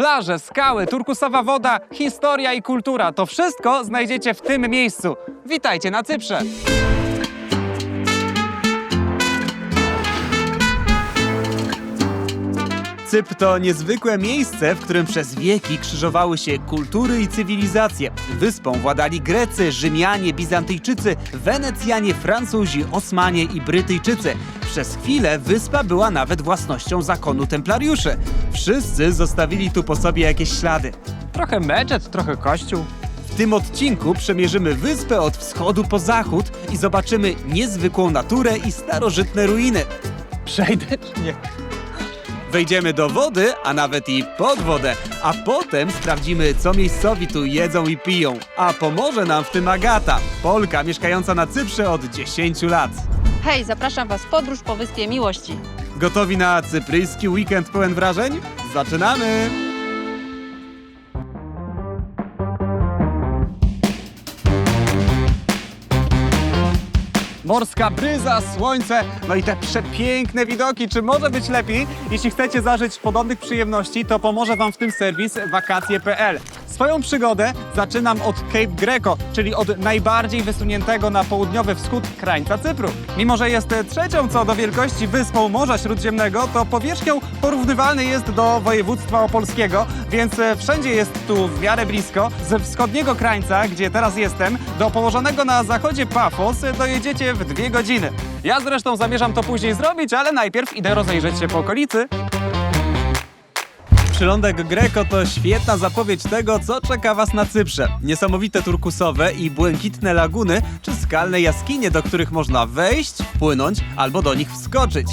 Plaże, skały, turkusowa woda, historia i kultura to wszystko znajdziecie w tym miejscu. Witajcie na Cyprze! Cypr to niezwykłe miejsce, w którym przez wieki krzyżowały się kultury i cywilizacje. Wyspą władali Grecy, Rzymianie, Bizantyjczycy, Wenecjanie, Francuzi, Osmanie i Brytyjczycy. Przez chwilę wyspa była nawet własnością zakonu templariuszy. Wszyscy zostawili tu po sobie jakieś ślady. Trochę meczet, trochę kościół. W tym odcinku przemierzymy wyspę od wschodu po zachód i zobaczymy niezwykłą naturę i starożytne ruiny. Przejdę czy nie? Wejdziemy do wody, a nawet i pod wodę, a potem sprawdzimy, co miejscowi tu jedzą i piją. A pomoże nam w tym Agata, Polka mieszkająca na Cyprze od 10 lat. Hej, zapraszam Was w podróż po Wyspie Miłości. Gotowi na cypryjski weekend pełen wrażeń? Zaczynamy! Morska bryza, słońce, no i te przepiękne widoki. Czy może być lepiej? Jeśli chcecie zażyć podobnych przyjemności, to pomoże Wam w tym serwis wakacje.pl. Swoją przygodę zaczynam od Cape Greco, czyli od najbardziej wysuniętego na południowy wschód krańca Cypru. Mimo, że jest trzecią co do wielkości wyspą Morza Śródziemnego, to powierzchnią porównywalny jest do województwa opolskiego, więc e, wszędzie jest tu w miarę blisko. Ze wschodniego krańca, gdzie teraz jestem, do położonego na zachodzie Pafos e, dojedziecie w dwie godziny. Ja zresztą zamierzam to później zrobić, ale najpierw idę rozejrzeć się po okolicy. Przylądek Greco to świetna zapowiedź tego, co czeka Was na Cyprze. Niesamowite turkusowe i błękitne laguny, czy skalne jaskinie, do których można wejść, wpłynąć albo do nich wskoczyć.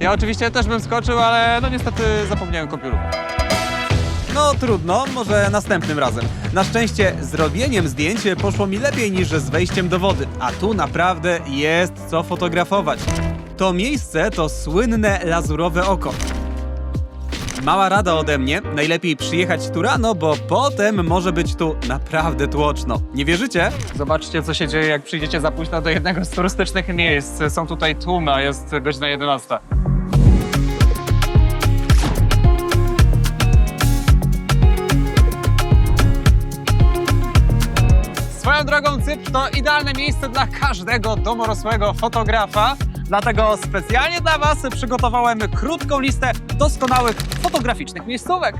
Ja oczywiście też bym skoczył, ale no niestety zapomniałem kąpielu. No trudno, może następnym razem. Na szczęście z robieniem zdjęć poszło mi lepiej niż z wejściem do wody, a tu naprawdę jest co fotografować. To miejsce to słynne lazurowe oko. Mała rada ode mnie, najlepiej przyjechać tu rano, bo potem może być tu naprawdę tłoczno. Nie wierzycie? Zobaczcie, co się dzieje, jak przyjdziecie za późno do jednego z turystycznych miejsc. Są tutaj tłumy, a jest godzina 11. Swoją drogą Cypr to idealne miejsce dla każdego domorosłego fotografa. Dlatego specjalnie dla Was przygotowałem krótką listę doskonałych fotograficznych miejscówek.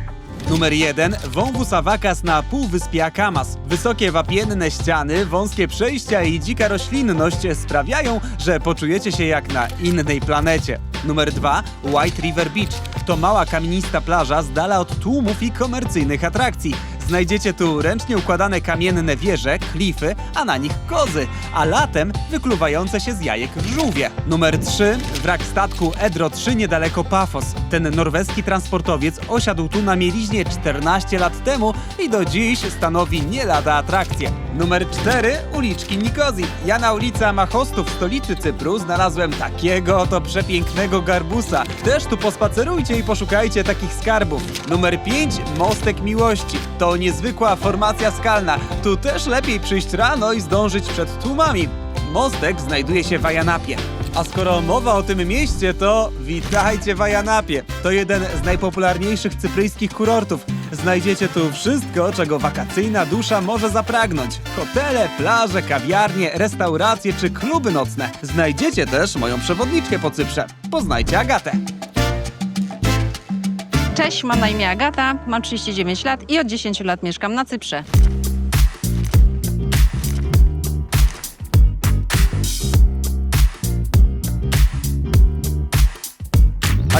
Numer 1. Wąwóz Awakas na półwyspie Akamas. Wysokie wapienne ściany, wąskie przejścia i dzika roślinność sprawiają, że poczujecie się jak na innej planecie. Numer 2. White River Beach. To mała kamienista plaża z dala od tłumów i komercyjnych atrakcji. Znajdziecie tu ręcznie układane kamienne wieże, klify, a na nich kozy, a latem wykluwające się z jajek żółwie. Numer 3. Wrak statku Edro 3 niedaleko Pafos. Ten norweski transportowiec osiadł tu na mieliźnie 14 lat temu i do dziś stanowi nie lada atrakcję. Numer 4. Uliczki Nikozji. Ja na ulicy Amachostu w stolicy Cypru znalazłem takiego oto przepięknego garbusa. Też tu pospacerujcie i poszukajcie takich skarbów. Numer 5. Mostek Miłości. To niezwykła formacja skalna. Tu też lepiej przyjść rano i zdążyć przed tłumami. Mostek znajduje się w Ajanapie. A skoro mowa o tym mieście, to witajcie w Ajanapie. To jeden z najpopularniejszych cypryjskich kurortów. Znajdziecie tu wszystko, czego wakacyjna dusza może zapragnąć. Hotele, plaże, kawiarnie, restauracje czy kluby nocne. Znajdziecie też moją przewodniczkę po Cyprze. Poznajcie Agatę. Cześć, mam na imię Agata, mam 39 lat i od 10 lat mieszkam na Cyprze.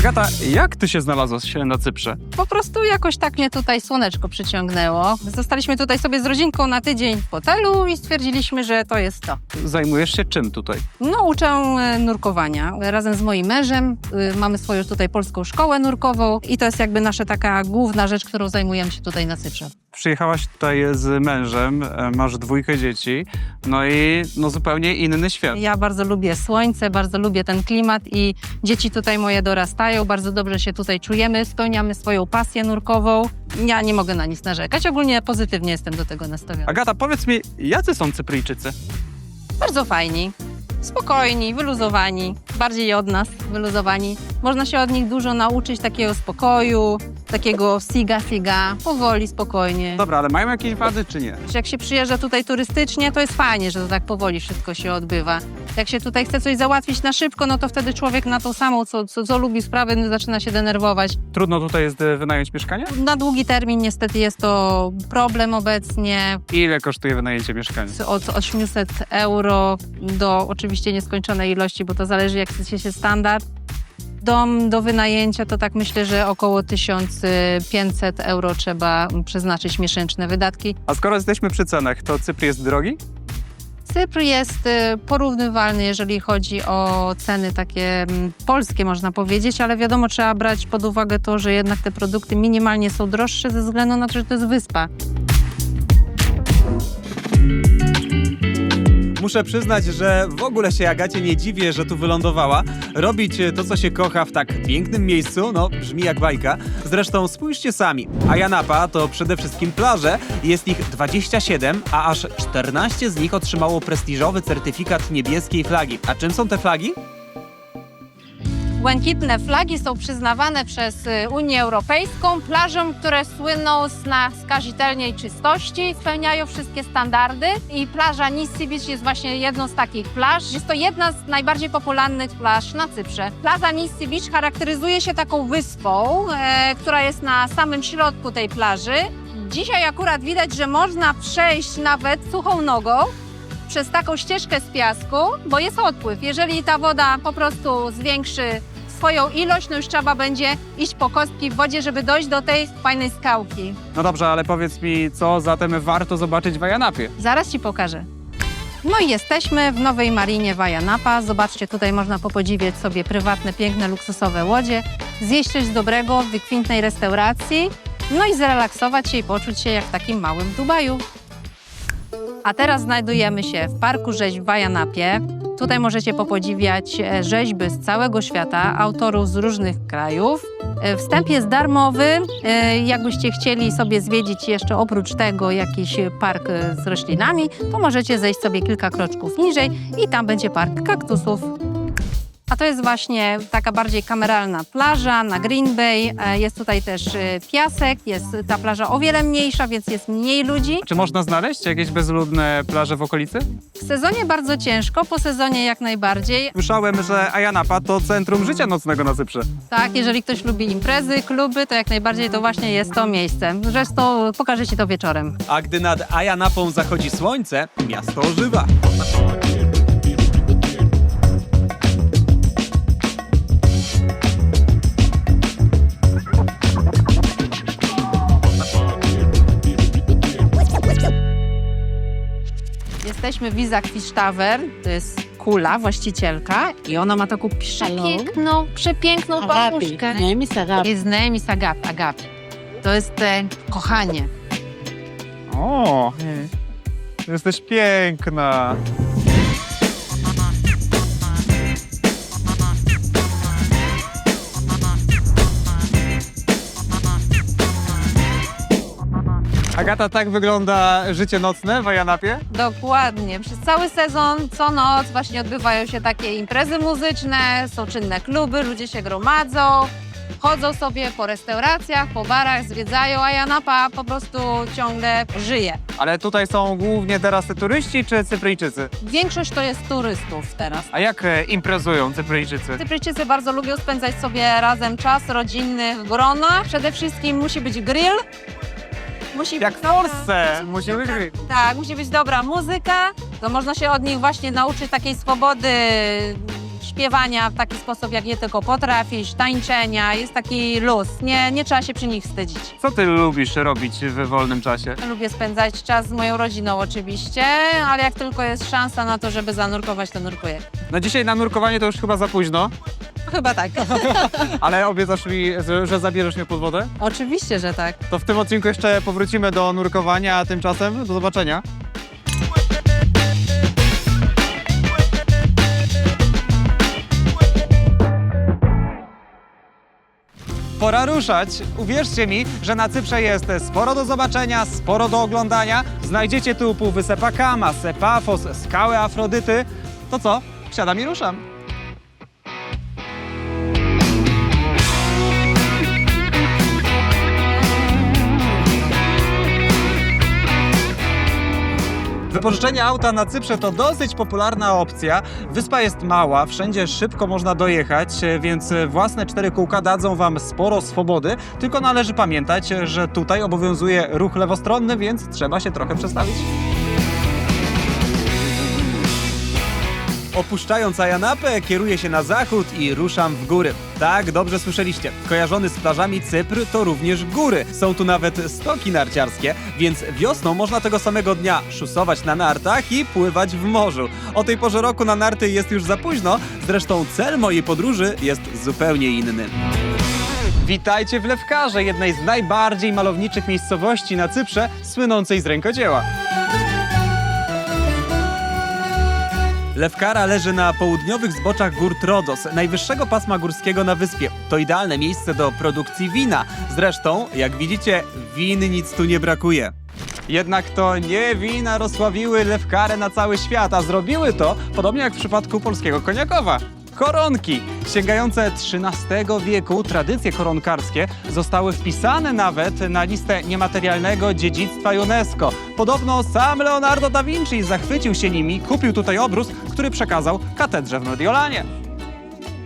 Agata, jak ty się znalazłaś na Cyprze? Po prostu jakoś tak mnie tutaj słoneczko przyciągnęło. Zostaliśmy tutaj sobie z rodzinką na tydzień w hotelu i stwierdziliśmy, że to jest to. Zajmujesz się czym tutaj? No, uczę e, nurkowania razem z moim mężem. Y, Mamy swoją tutaj polską szkołę nurkową i to jest jakby nasza taka główna rzecz, którą zajmujemy się tutaj na Cyprze. Przyjechałaś tutaj z mężem, e, masz dwójkę dzieci, no i no zupełnie inny świat. Ja bardzo lubię słońce, bardzo lubię ten klimat i dzieci tutaj moje dorastają, bardzo dobrze się tutaj czujemy, spełniamy swoją pasję nurkową. Ja nie mogę na nic narzekać, ogólnie pozytywnie jestem do tego nastawiona. Agata, powiedz mi, jacy są Cypryjczycy? Bardzo fajni, spokojni, wyluzowani, bardziej od nas wyluzowani. Można się od nich dużo nauczyć takiego spokoju, takiego siga siga, powoli, spokojnie. Dobra, ale mają jakieś wady czy nie? Jak się przyjeżdża tutaj turystycznie, to jest fajnie, że to tak powoli wszystko się odbywa. Jak się tutaj chce coś załatwić na szybko, no to wtedy człowiek na tą samą, co, co, co lubi sprawę, zaczyna się denerwować. Trudno tutaj jest e, wynająć mieszkanie? Na długi termin niestety jest to problem obecnie. Ile kosztuje wynajęcie mieszkania? Od 800 euro do oczywiście nieskończonej ilości, bo to zależy jak chce się standard. Dom do wynajęcia to tak myślę, że około 1500 euro trzeba przeznaczyć miesięczne wydatki. A skoro jesteśmy przy cenach, to Cypr jest drogi? Cypr jest y, porównywalny, jeżeli chodzi o ceny takie mm, polskie, można powiedzieć, ale wiadomo, trzeba brać pod uwagę to, że jednak te produkty minimalnie są droższe ze względu na to, że to jest wyspa. Muszę przyznać, że w ogóle się Agacie nie dziwię, że tu wylądowała. Robić to, co się kocha w tak pięknym miejscu, no brzmi jak bajka. Zresztą spójrzcie sami. Ayanapa to przede wszystkim plaże. Jest ich 27, a aż 14 z nich otrzymało prestiżowy certyfikat niebieskiej flagi. A czym są te flagi? Błękitne flagi są przyznawane przez y, Unię Europejską plażom, które słyną z skazitelnej czystości, spełniają wszystkie standardy i plaża Nissi Beach jest właśnie jedną z takich plaż. Jest to jedna z najbardziej popularnych plaż na Cyprze. Plaża Nissi Beach charakteryzuje się taką wyspą, e, która jest na samym środku tej plaży. Dzisiaj akurat widać, że można przejść nawet suchą nogą przez taką ścieżkę z piasku, bo jest odpływ. Jeżeli ta woda po prostu zwiększy swoją ilość, no już trzeba będzie iść po kostki w wodzie, żeby dojść do tej fajnej skałki. No dobrze, ale powiedz mi, co zatem warto zobaczyć w Ajanapie? Zaraz Ci pokażę. No i jesteśmy w Nowej Marinie Wajanapa. Zobaczcie, tutaj można popodziwiać sobie prywatne, piękne, luksusowe łodzie, zjeść coś dobrego w wykwintnej restauracji, no i zrelaksować się i poczuć się jak w takim małym Dubaju. A teraz znajdujemy się w Parku Rzeźb w Wajanapie. Tutaj możecie popodziwiać e, rzeźby z całego świata, autorów z różnych krajów. E, Wstęp jest darmowy. E, Jakbyście chcieli sobie zwiedzić jeszcze oprócz tego jakiś park z roślinami, to możecie zejść sobie kilka kroczków niżej i tam będzie park kaktusów. A to jest właśnie taka bardziej kameralna plaża na Green Bay. E, Jest tutaj też e, piasek, jest ta plaża o wiele mniejsza, więc jest mniej ludzi. Czy można znaleźć jakieś bezludne plaże w okolicy? W sezonie bardzo ciężko, po sezonie jak najbardziej. Słyszałem, że Ajanapa to centrum życia nocnego na Cyprze. Tak, jeżeli ktoś lubi imprezy, kluby, to jak najbardziej to właśnie jest to miejsce. Zresztą pokażę Ci to wieczorem. A gdy nad Ayanapą zachodzi słońce, miasto ożywa. Jesteśmy w Izak Fish Tavern, to jest kula, właścicielka i ona ma taką przepiękną, przepiękną Agapi. is Agapi. Jest name is Agapi. Agapi. To jest e, kochanie. O, jesteś piękna. Agata, tak wygląda życie nocne w Ajanapie? Dokładnie. Przez cały sezon, co noc właśnie odbywają się takie imprezy muzyczne, są czynne kluby, ludzie się gromadzą, chodzą sobie po restauracjach, po barach, zwiedzają, a Janapa po prostu ciągle żyje. Ale tutaj są głównie teraz turyści czy Cypryjczycy? Większość to jest turystów teraz. A jak e, imprezują Cypryjczycy? Cypryjczycy bardzo lubią spędzać sobie razem czas rodzinny w gronach. Przede wszystkim musi być grill. Musi Jak w Polsce! Musi być Tak, musi być dobra muzyka, to można się od nich właśnie nauczyć takiej swobody śpiewania w taki sposób, jak je tylko potrafisz, tańczenia, jest taki luz, nie, nie trzeba się przy nich wstydzić. Co ty lubisz robić w wolnym czasie? Lubię spędzać czas z moją rodziną oczywiście, ale jak tylko jest szansa na to, żeby zanurkować, to nurkuję. No dzisiaj na nurkowanie to już chyba za późno, Chyba tak. ale obiecasz mi, że- że zabierzesz mnie pod wodę? Oczywiście, że tak. To w tym odcinku jeszcze powrócimy do nurkowania, a tymczasem do zobaczenia. Pora ruszać. Uwierzcie mi, że na Cyprze jest sporo do zobaczenia, sporo do oglądania. Znajdziecie tu półwysep Akama, Sepafos, skały Afrodyty. To co? Siadam i ruszam. Wypożyczenie auta na Cyprze to dosyć popularna opcja. Wyspa jest mała, wszędzie szybko można dojechać, więc własne cztery kółka dadzą Wam sporo swobody. Tylko należy pamiętać, że tutaj obowiązuje ruch lewostronny, więc trzeba się trochę przestawić. Opuszczając Ajanapę, kieruję się na zachód i ruszam w góry. Tak, dobrze słyszeliście. Kojarzony z plażami Cypr to również góry. Są tu nawet stoki narciarskie, więc wiosną można tego samego dnia szusować na nartach i pływać w morzu. O tej porze roku na narty jest już za późno, zresztą cel mojej podróży jest zupełnie inny. Witajcie w Lewkarze, jednej z najbardziej malowniczych miejscowości na Cyprze, słynącej z rękodzieła. Lewkara leży na południowych zboczach gór Trodos, najwyższego pasma górskiego na wyspie. To idealne miejsce do produkcji wina. Zresztą, jak widzicie, win nic tu nie brakuje. Jednak to nie wina rozsławiły Lewkarę na cały świat, a zrobiły to, podobnie jak w przypadku polskiego koniakowa. Koronki! Sięgające XIII wieku tradycje koronkarskie zostały wpisane nawet na listę niematerialnego dziedzictwa UNESCO. Podobno sam Leonardo da Vinci zachwycił się nimi, kupił tutaj obrus, który przekazał katedrze w Mediolanie.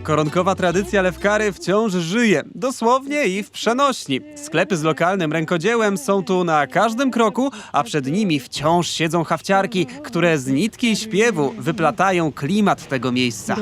Koronkowa tradycja lewkary wciąż żyje, dosłownie i w przenośni. Sklepy z lokalnym rękodziełem są tu na każdym kroku, a przed nimi wciąż siedzą hafciarki, które z nitki śpiewu wyplatają klimat tego miejsca.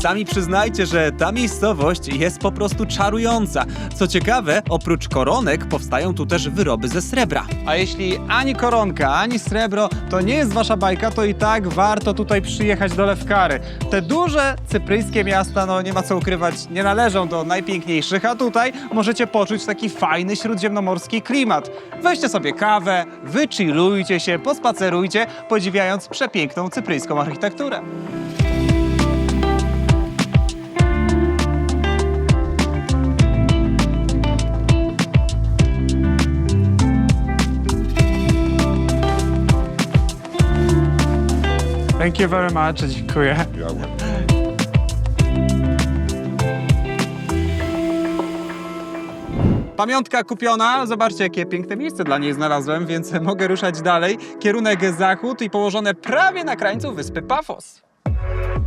Sami przyznajcie, że ta miejscowość jest po prostu czarująca. Co ciekawe, oprócz koronek powstają tu też wyroby ze srebra. A jeśli ani koronka, ani srebro to nie jest wasza bajka, to i tak warto tutaj przyjechać do Lewkary. Te duże cypryjskie miasta, no nie ma co ukrywać, nie należą do najpiękniejszych, a tutaj możecie poczuć taki fajny śródziemnomorski klimat. Weźcie sobie kawę, wychillujcie się, pospacerujcie, podziwiając przepiękną cypryjską architekturę. Thank you very much. Dziękuję. Pamiątka kupiona. Zobaczcie, jakie piękne miejsce dla niej znalazłem, więc mogę ruszać dalej. Kierunek zachód i położone prawie na krańcu wyspy Pafos.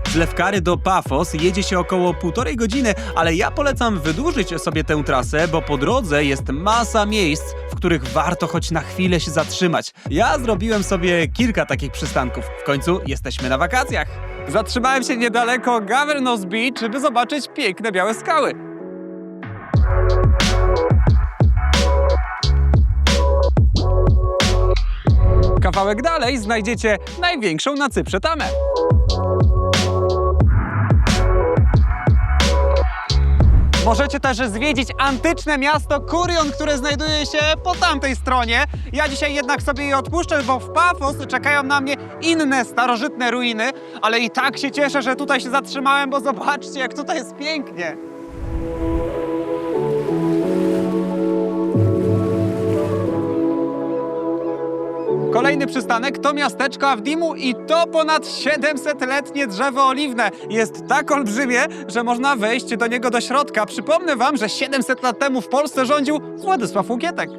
Z Lewkary do Pafos jedzie się około półtorej godziny, ale ja polecam wydłużyć sobie tę trasę, bo po drodze jest masa miejsc, w których warto choć na chwilę się zatrzymać. Ja zrobiłem sobie kilka takich przystanków. W końcu jesteśmy na wakacjach. Zatrzymałem się niedaleko Governor's Beach, by zobaczyć piękne białe skały. Kawałek dalej znajdziecie największą na Cyprze tamę. Możecie też zwiedzić antyczne miasto Kurion, które znajduje się po tamtej stronie. Ja dzisiaj jednak sobie je odpuszczę, bo w Pafos czekają na mnie inne starożytne ruiny, ale i tak się cieszę, że tutaj się zatrzymałem, bo zobaczcie, jak tutaj jest pięknie. Kolejny przystanek to miasteczko Avdimu i to ponad 700-letnie drzewo oliwne. Jest tak olbrzymie, że można wejść do niego do środka. Przypomnę wam, że 700 lat temu w Polsce rządził Władysław Łukietek.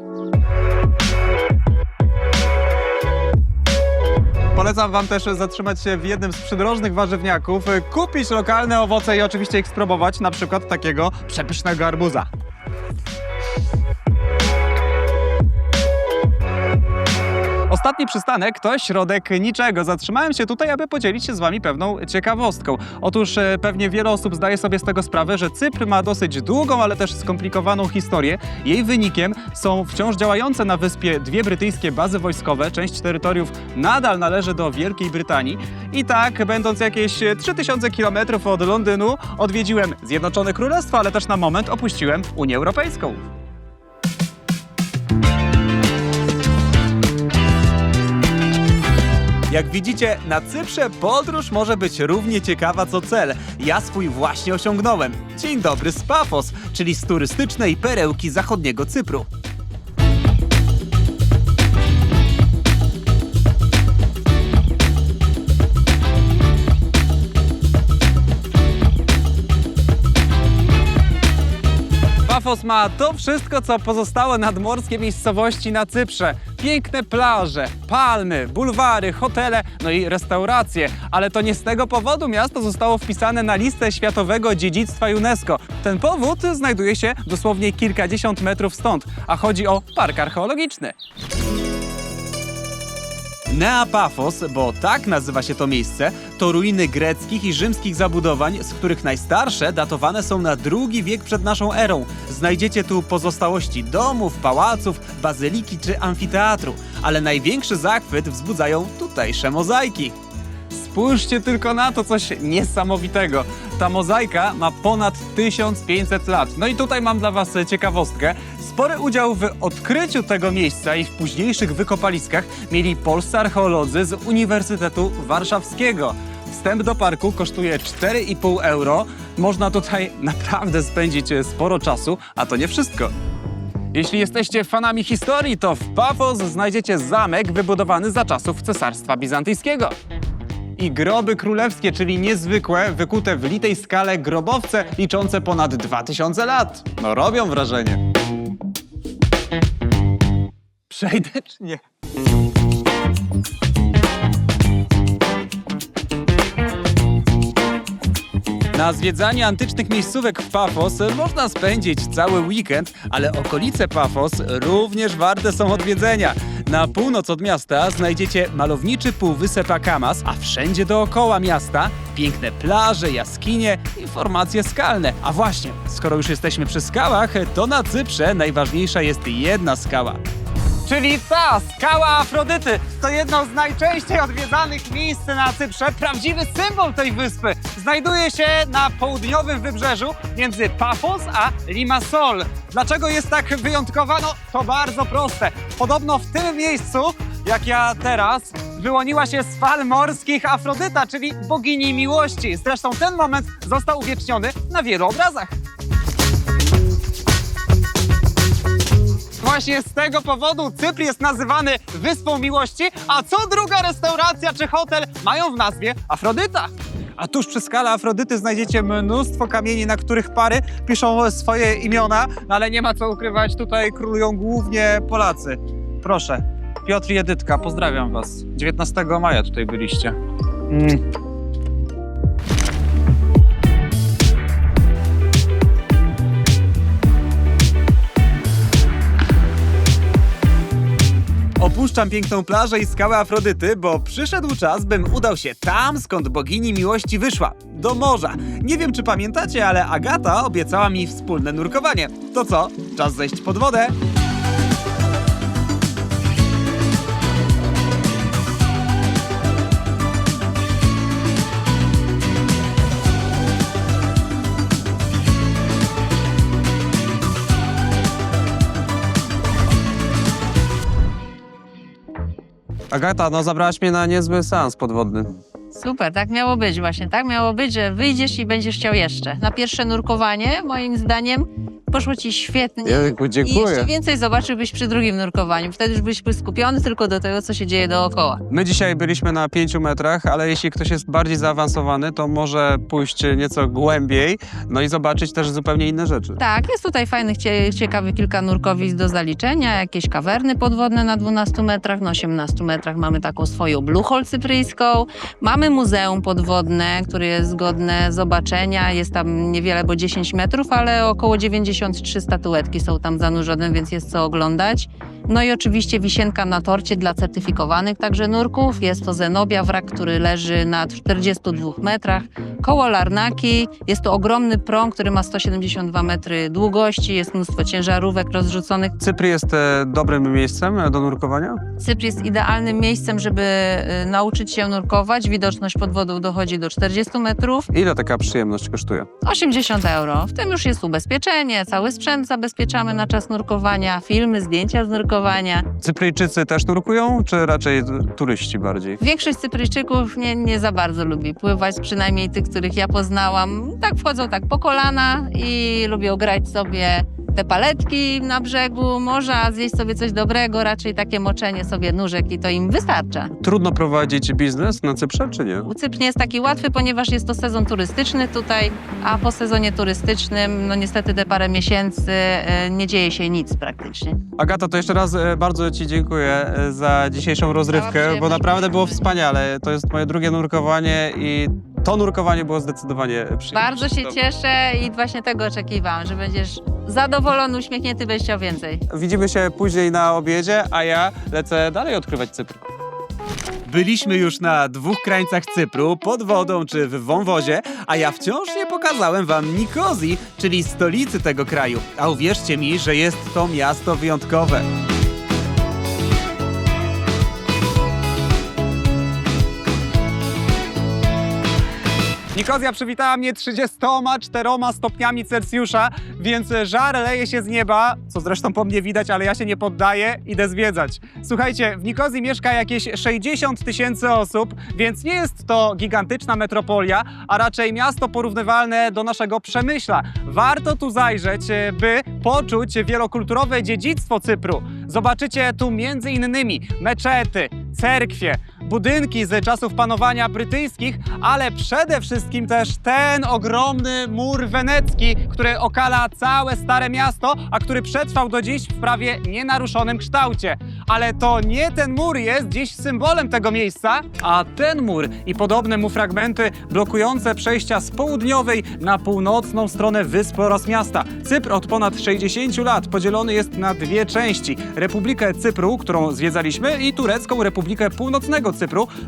Polecam wam też zatrzymać się w jednym z przydrożnych warzywniaków, kupić lokalne owoce i oczywiście ich spróbować, na przykład takiego przepysznego arbuza. Ostatni przystanek to środek niczego. Zatrzymałem się tutaj, aby podzielić się z Wami pewną ciekawostką. Otóż e, pewnie wiele osób zdaje sobie z tego sprawę, że Cypr ma dosyć długą, ale też skomplikowaną historię. Jej wynikiem są wciąż działające na wyspie dwie brytyjskie bazy wojskowe. Część terytoriów nadal należy do Wielkiej Brytanii. I tak, będąc jakieś 3000 km od Londynu, odwiedziłem Zjednoczone Królestwo, ale też na moment opuściłem Unię Europejską. Jak widzicie, na Cyprze podróż może być równie ciekawa co cel. Ja swój właśnie osiągnąłem. Dzień dobry z Pafos, czyli z turystycznej perełki zachodniego Cypru. Pafos ma to wszystko, co pozostałe nadmorskie miejscowości na Cyprze. Piękne plaże, palmy, bulwary, hotele, no i restauracje. Ale to nie z tego powodu miasto zostało wpisane na listę Światowego Dziedzictwa UNESCO. Ten powód znajduje się dosłownie kilkadziesiąt metrów stąd, a chodzi o park archeologiczny. Neapafos, bo tak nazywa się to miejsce, to ruiny greckich i rzymskich zabudowań, z których najstarsze datowane są na drugi wiek przed naszą erą. Znajdziecie tu pozostałości domów, pałaców, bazyliki czy amfiteatru, ale największy zachwyt wzbudzają tutejsze mozaiki. Spójrzcie tylko na to, coś niesamowitego. Ta mozaika ma ponad 1500 lat. No i tutaj mam dla Was ciekawostkę. Spory udział w odkryciu tego miejsca i w późniejszych wykopaliskach mieli polscy archeolodzy z Uniwersytetu Warszawskiego. Wstęp do parku kosztuje 4,5 euro. Można tutaj naprawdę spędzić sporo czasu, a to nie wszystko. Jeśli jesteście fanami historii, to w Pafos znajdziecie zamek wybudowany za czasów Cesarstwa Bizantyjskiego i groby królewskie, czyli niezwykłe, wykute w litej skale grobowce liczące ponad 2000 lat. No robią wrażenie. Przejdę czy nie? Na zwiedzanie antycznych miejscówek w Pafos można spędzić cały weekend, ale okolice Pafos również warte są odwiedzenia. Na północ od miasta znajdziecie malowniczy półwysep Akamas, a wszędzie dookoła miasta piękne plaże, jaskinie i formacje skalne. A właśnie, skoro już jesteśmy przy skałach, to na Cyprze najważniejsza jest jedna skała. Czyli ta skała Afrodyty to jedno z najczęściej odwiedzanych miejsc na Cyprze, prawdziwy symbol tej wyspy. Znajduje się na południowym wybrzeżu między Pafos a Limassol. Dlaczego jest tak wyjątkowa? No to bardzo proste. Podobno w tym miejscu, jak ja teraz, wyłoniła się z fal morskich Afrodyta, czyli bogini miłości. Zresztą ten moment został uwieczniony na wielu obrazach. Właśnie z tego powodu Cypr jest nazywany Wyspą Miłości, a co druga restauracja czy hotel mają w nazwie Afrodyta. A tuż przy skale Afrodyty znajdziecie mnóstwo kamieni, na których pary piszą swoje imiona, no ale nie ma co ukrywać, tutaj królują głównie Polacy. Proszę, Piotr i Edytka, pozdrawiam was. 19 maja tutaj byliście. Mm. Opuszczam piękną plażę i skałę Afrodyty, bo przyszedł czas, bym udał się tam, skąd bogini miłości wyszła do morza. Nie wiem, czy pamiętacie, ale Agata obiecała mi wspólne nurkowanie. To co? Czas zejść pod wodę. Agata, no zabrałaś mnie na niezły seans podwodny. Super, tak miało być właśnie. Tak miało być, że wyjdziesz i będziesz chciał jeszcze. Na pierwsze nurkowanie, moim zdaniem, poszło ci świetnie. Jejku, I jeszcze więcej zobaczyłbyś przy drugim nurkowaniu. Wtedy już byś był skupiony tylko do tego, co się dzieje dookoła. My dzisiaj byliśmy na 5 metrach, ale jeśli ktoś jest bardziej zaawansowany, to może pójść nieco głębiej, no i zobaczyć też zupełnie inne rzeczy. Tak, jest tutaj fajnych, cie, ciekawych kilka nurkowisk do zaliczenia, jakieś kawerny podwodne na 12 metrach, na 18 metrach mamy taką swoją Blue Hole cypryjską, mamy muzeum podwodne, które jest godne zobaczenia, jest tam niewiele, bo 10 metrów, ale około 93 statuetki są tam zanurzone, więc jest co oglądać. No i oczywiście wisienka na torcie dla certyfikowanych także nurków. Jest to Zenobia, wrak, który leży na 42 metrach. Koło Larnaki. Jest to ogromny prom, który ma 172 metry długości. Jest mnóstwo ciężarówek rozrzuconych. Cypr jest e, dobrym miejscem e, do nurkowania? Cypr jest idealnym miejscem, żeby y, nauczyć się nurkować. Widoczność pod wodą dochodzi do 40 metrów. Ile taka przyjemność kosztuje? 80 euro. W tym już jest ubezpieczenie, cały sprzęt zabezpieczamy na czas nurkowania, filmy, zdjęcia z nurkowania. Cypryjczycy też nurkują, czy raczej turyści bardziej? Większość Cypryjczyków nie, nie za bardzo lubi pływać, przynajmniej tych, których ja poznałam. Tak wchodzą tak po kolana i lubią grać sobie te paletki na brzegu, można zjeść sobie coś dobrego, raczej takie moczenie sobie nóżek i to im wystarcza. Trudno prowadzić biznes na Cyprze, czy nie? Cypr nie jest taki łatwy, ponieważ jest to sezon turystyczny tutaj, a po sezonie turystycznym, no niestety te parę miesięcy e, nie dzieje się nic praktycznie. Agata, to jeszcze raz e, bardzo Ci dziękuję e, za dzisiejszą rozrywkę, bo przyjemność. naprawdę było wspaniale. To jest moje drugie nurkowanie i to nurkowanie było zdecydowanie przyjemniejsze. Bardzo się cieszę i właśnie tego oczekiwałam, że będziesz zadowolony, uśmiechnięty, będziesz chciał więcej. Widzimy się później na obiedzie, a ja lecę dalej odkrywać Cypr. Byliśmy już na dwóch krańcach Cypru, pod wodą czy w wąwozie, a ja wciąż nie pokazałem wam Nikozji, czyli stolicy tego kraju. A uwierzcie mi, że jest to miasto wyjątkowe. Nikozja przywitała mnie 34 stopniami Celsjusza, więc żar leje się z nieba, co zresztą po mnie widać, ale ja się nie poddaję, idę zwiedzać. Słuchajcie, w Nikozji mieszka jakieś 60 tysięcy osób, więc nie jest to gigantyczna metropolia, a raczej miasto porównywalne do naszego Przemyśla. Warto tu zajrzeć, e, by poczuć wielokulturowe dziedzictwo Cypru. Zobaczycie tu między innymi meczety, cerkwie, budynki z czasów panowania brytyjskich, ale przede wszystkim też ten ogromny mur wenecki, który okala całe Stare Miasto, a który przetrwał do dziś w prawie nienaruszonym kształcie. Ale to nie ten mur jest dziś symbolem tego miejsca, a ten mur i podobne mu fragmenty blokujące przejścia z południowej na północną stronę wyspy oraz miasta. Cypr od ponad 60 lat podzielony jest na dwie części. Republikę Cypru, którą zwiedzaliśmy i turecką Republikę Północnego Cypru,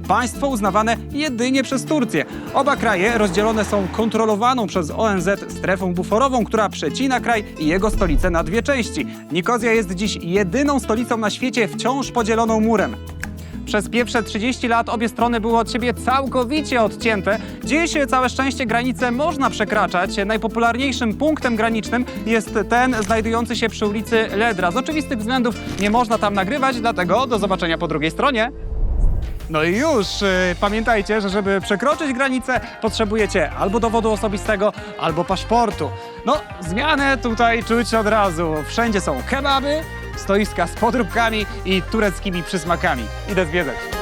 państwo uznawane jedynie przez Turcję. Oba kraje rozdzielone są kontrolowaną przez ONZ strefą buforową, która przecina kraj i jego stolicę na dwie części. Nikozja jest dziś jedyną stolicą na świecie wciąż podzieloną murem. Przez pierwsze 30 lat obie strony były od siebie całkowicie odcięte. Dziś całe szczęście granice można przekraczać. Najpopularniejszym punktem granicznym jest ten znajdujący się przy ulicy Ledra. Z oczywistych względów nie można tam nagrywać, dlatego do zobaczenia po drugiej stronie. No i już, y, pamiętajcie, że żeby przekroczyć granicę, potrzebujecie albo dowodu osobistego, albo paszportu. No, zmianę tutaj czuć od razu. Wszędzie są kebaby, stoiska z podróbkami i tureckimi przysmakami. Idę zwiedzać.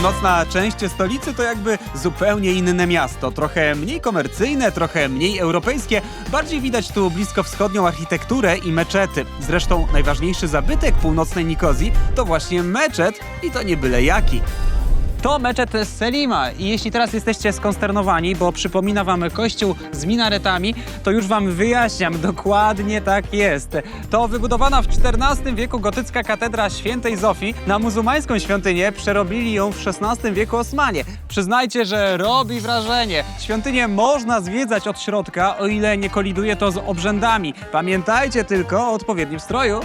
Północna część stolicy to jakby zupełnie inne miasto. Trochę mniej komercyjne, trochę mniej europejskie. Bardziej widać tu bliskowschodnią architekturę i meczety. Zresztą najważniejszy zabytek północnej Nikozji to właśnie meczet i to nie byle jaki. To meczet Selima i jeśli teraz jesteście skonsternowani, bo przypomina wam kościół z minaretami, to już wam wyjaśniam, dokładnie tak jest. To wybudowana w XIV wieku gotycka katedra świętej Zofii. Na muzułmańską świątynię przerobili ją w XVI wieku Osmanie. Przyznajcie, że robi wrażenie. Świątynię można zwiedzać od środka, o ile nie koliduje to z obrzędami. Pamiętajcie tylko o odpowiednim stroju.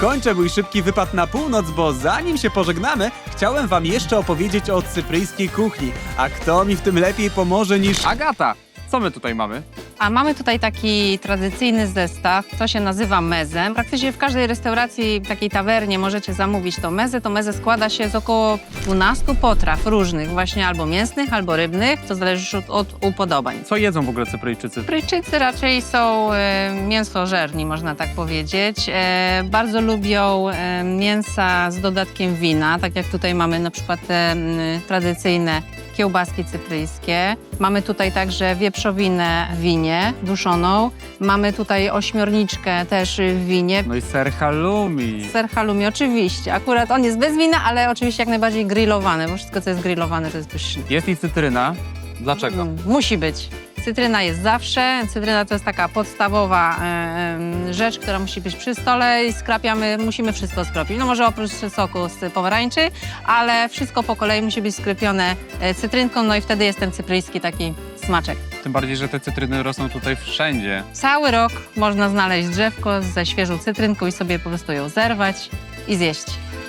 Kończę mój szybki wypad na północ, bo zanim się pożegnamy, chciałem wam jeszcze opowiedzieć o cypryjskiej kuchni. A kto mi w tym lepiej pomoże niż... Agata, co my tutaj mamy? A mamy tutaj taki tradycyjny zestaw, to się nazywa mezem. Praktycznie w każdej restauracji, takiej tawernie możecie zamówić to mezę. To mezę składa się z około 12 potraw różnych, właśnie albo mięsnych, albo rybnych, to zależy od, od upodobań. Co jedzą w ogóle Cypryjczycy? Brytyjczycy raczej są e, mięsożerni, można tak powiedzieć. E, bardzo lubią e, mięsa z dodatkiem wina, tak jak tutaj mamy na przykład te m, tradycyjne kiełbaski cypryjskie. Mamy tutaj także wieprzowinę w winie duszoną. Mamy tutaj ośmiorniczkę też w winie. No i ser halloumi. Ser halloumi oczywiście. Akurat on jest bez wina, ale oczywiście jak najbardziej grillowany, bo wszystko co jest grillowane to jest pyszne. Jest i cytryna. Dlaczego? Mm, Musi być. Cytryna jest zawsze. Cytryna to jest taka podstawowa e, em, rzecz, która musi być przy stole i skrapiamy, musimy wszystko skropić. No może oprócz soku z pomarańczy, ale wszystko po kolei musi być skropione e, cytrynką, no i wtedy jest ten cypryjski taki smaczek. Tym bardziej, że te cytryny rosną tutaj wszędzie. Cały rok można znaleźć drzewko ze świeżą cytrynką i sobie po prostu ją zerwać i zjeść.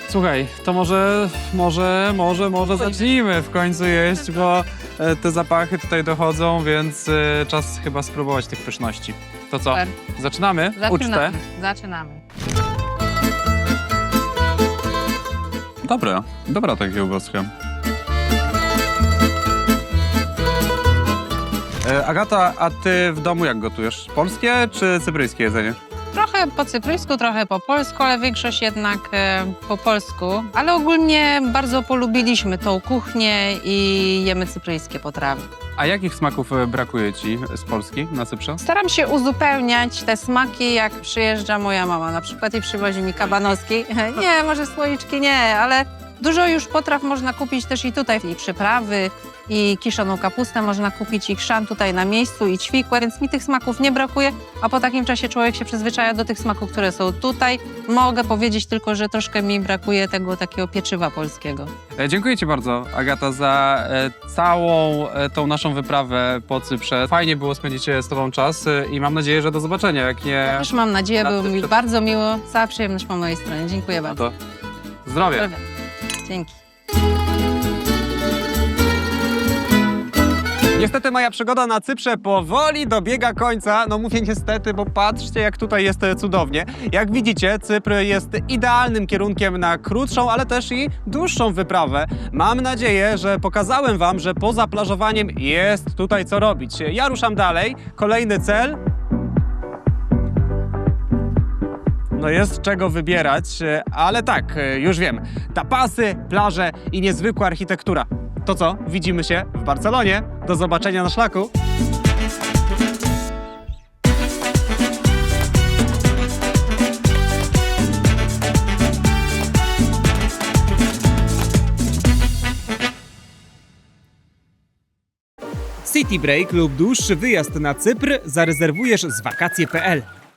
Słuchaj, to może, może, może, może zacznijmy w końcu jeść, bo e, te zapachy tutaj dochodzą, więc e, czas chyba spróbować tych pyszności. To co? Super. Zaczynamy ucztę. Zaczynamy. Zaczynamy. Dobre, dobra ta kiełbaska. E, Agata, a ty w domu jak gotujesz? Polskie czy cypryjskie jedzenie? Trochę po cypryjsku, trochę po polsku, ale większość jednak e, po polsku. Ale ogólnie bardzo polubiliśmy tą kuchnię i jemy cypryjskie potrawy. A jakich smaków e, brakuje ci z Polski na Cyprze? Staram się uzupełniać te smaki, jak przyjeżdża moja mama na przykład i przywozi mi kabanowski. Nie, może słoiczki nie, ale dużo już potraw można kupić też i tutaj. I przyprawy, i kiszoną kapustę można kupić, i chrzan tutaj na miejscu, i ćwikłę, więc mi tych smaków nie brakuje, a po takim czasie człowiek się przyzwyczaja do tych smaków, które są tutaj. Mogę powiedzieć tylko, że troszkę mi brakuje tego takiego pieczywa polskiego. E, Dziękuję Ci bardzo, Agata, za e, całą e, tą naszą wyprawę po Cyprze. Fajnie było spędzić e, z Tobą czas e, i mam nadzieję, że do zobaczenia. Jak nie, Też mam nadzieję, Na było mi bardzo miło. Cała przyjemność po mojej stronie. Dziękuję no bardzo. to zdrowie. Dzięki. Niestety moja przygoda na Cyprze powoli dobiega końca. No mówię niestety, bo patrzcie jak tutaj jest e, cudownie. Jak widzicie, Cypr jest idealnym kierunkiem na krótszą, ale też i dłuższą wyprawę. Mam nadzieję, że pokazałem wam, że poza plażowaniem jest tutaj co robić. Ja ruszam dalej. Kolejny cel. No jest czego wybierać, e, ale tak, e, już wiem. Tapasy, plaże i niezwykła architektura. To co? Widzimy się w Barcelonie. Do zobaczenia na szlaku. City Break lub dłuższy wyjazd na Cypr zarezerwujesz z wakacje.pl.